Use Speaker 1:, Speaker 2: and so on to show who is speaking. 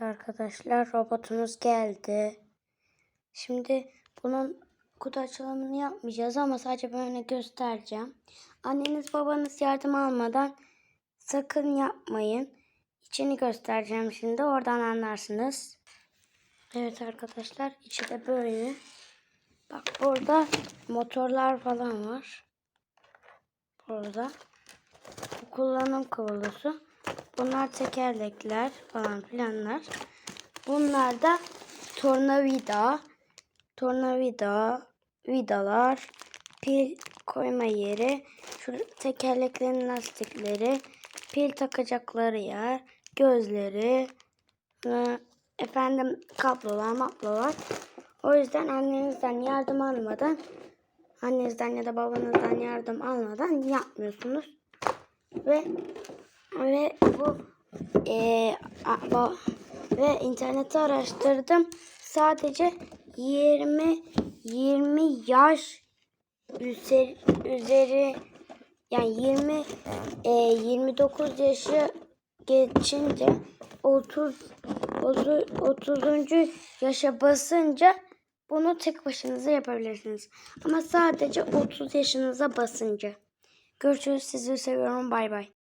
Speaker 1: Arkadaşlar robotumuz geldi. Şimdi bunun kutu açılımını yapmayacağız ama sadece böyle göstereceğim. Anneniz babanız yardım almadan sakın yapmayın. İçini göstereceğim şimdi oradan anlarsınız. Evet arkadaşlar içi de böyle. Bak burada motorlar falan var. Burada. Bu kullanım kılavuzu. Bunlar tekerlekler falan filanlar. Bunlar da tornavida. Tornavida, vidalar, pil koyma yeri, şu tekerleklerin lastikleri, pil takacakları yer, gözleri, e, efendim kablolar, maplolar. O yüzden annenizden yardım almadan, annenizden ya da babanızdan yardım almadan yapmıyorsunuz. Ve ve bu e, a- ve internette araştırdım. Sadece 20 20 yaş üzeri, üzeri yani 20 e, 29 yaşı geçince 30 30 30. yaşa basınca bunu tek başınıza yapabilirsiniz. Ama sadece 30 yaşınıza basınca. Görüşürüz. Sizi seviyorum. Bay bay.